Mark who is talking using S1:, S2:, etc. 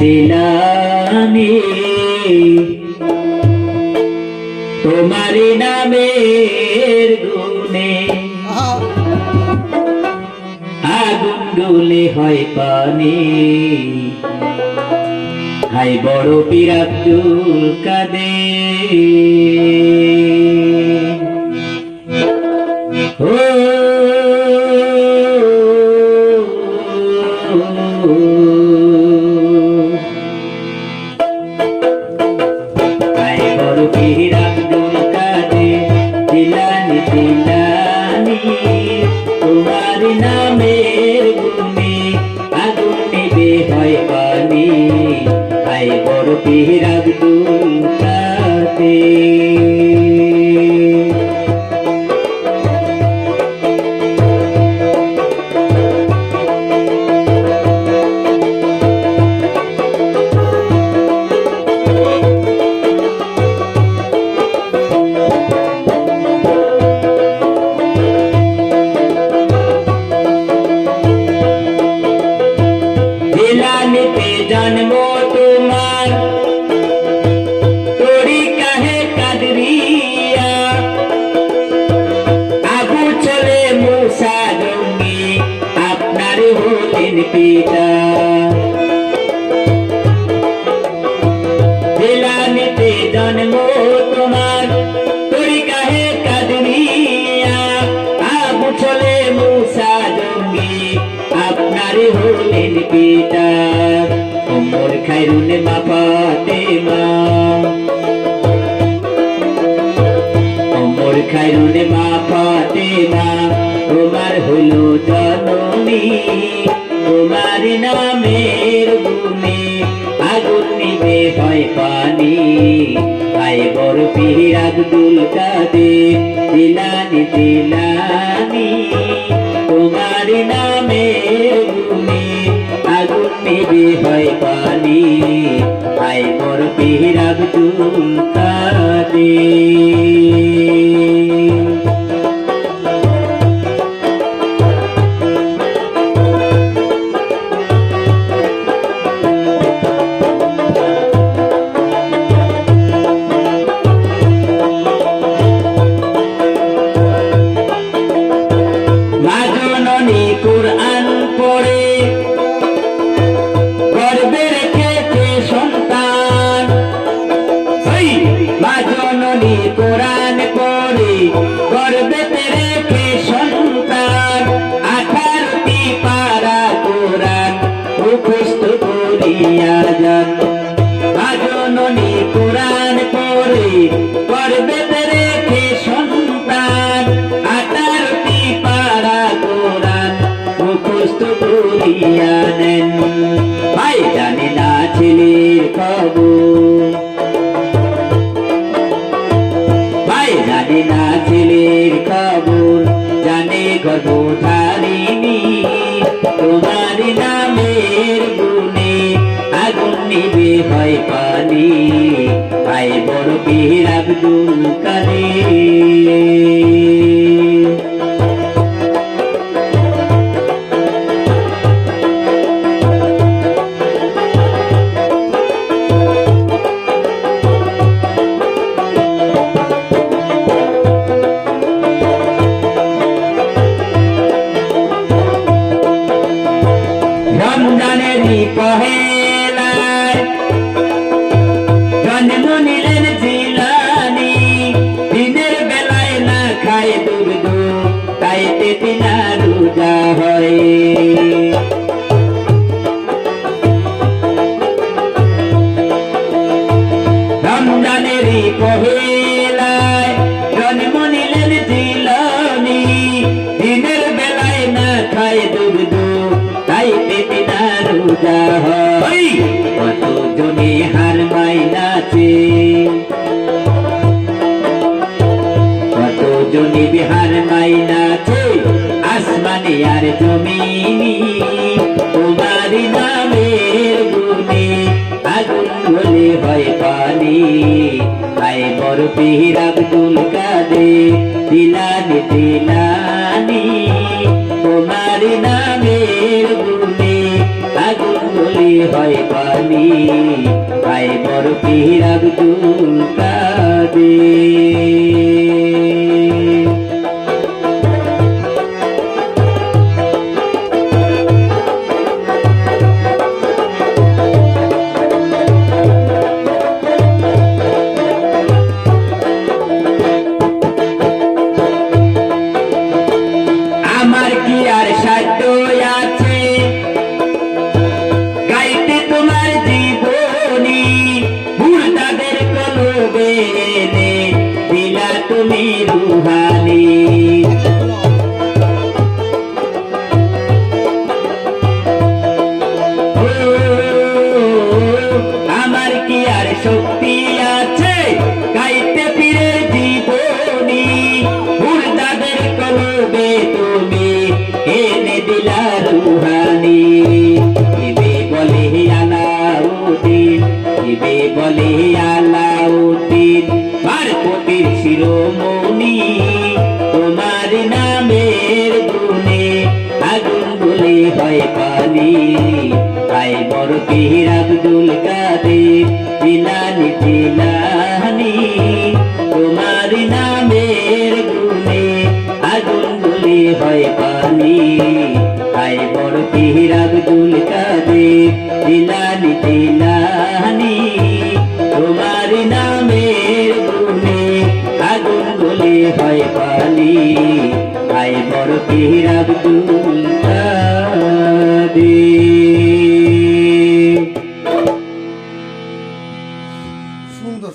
S1: দিলানি তোমার নামের গুণে আগুন গুলে হয় পানি। হাই বড় পীর আব্দুল কাদে হাই তোমার নামের গুণে আগুন নিবে হয় পানি। হাই বড় পীর আব্দুল আপনার হলেন পিতা ওমর খাইরুন মা। ফাতেমা ওমর খাইরুন মা। তোমার হইল জননী, তোমার নামের গুণে আগুন নিবে হয় পানি। আই বড় পীর আব্দুল কাদের, দিলানি দিলানি। তোমার নামের আব্দুল করিয়া যান। মাজননী কোরআন পড়ে গর্বেতে রেখে সন্তান। আঠারোটি পারা কোরআন মুখস্থ করিয়া নেন। ভাই জানে না ছেলের খবর। না ছেলের খবর, জানে গর্ভধারিণী পানি ভাই বড় পীর আব্দুল কাদের। পহেলায় জন্ম নিলেন জিলানি দিনের বেলায় না খায় দুগ্ধ তাই পেতে না রোজা হয়। কত জনে হার মাইনাছে কত জনে বিহার মাইনাছে আসমানে আর জমিনি হলে হয় পানি আই বড় পীর আব্দুল কাদের দিলানি দিলানি তোমার নামের গুণে আগুন হলে হয় পানি, ভাই বড় পীর আব্দুল কাদের হয় পানি তাই বড় পীর আব্দুল কাদের জিলানি জিলানি তোমার নামের গুণে আগুন বলে হয় পানি তাই বড় পীর আব্দুল কাদের জিলানি জিলানি তোমার নামের গুণে আগুন বলে হয় পানি তাই বড় পীর আব্দুল কাদের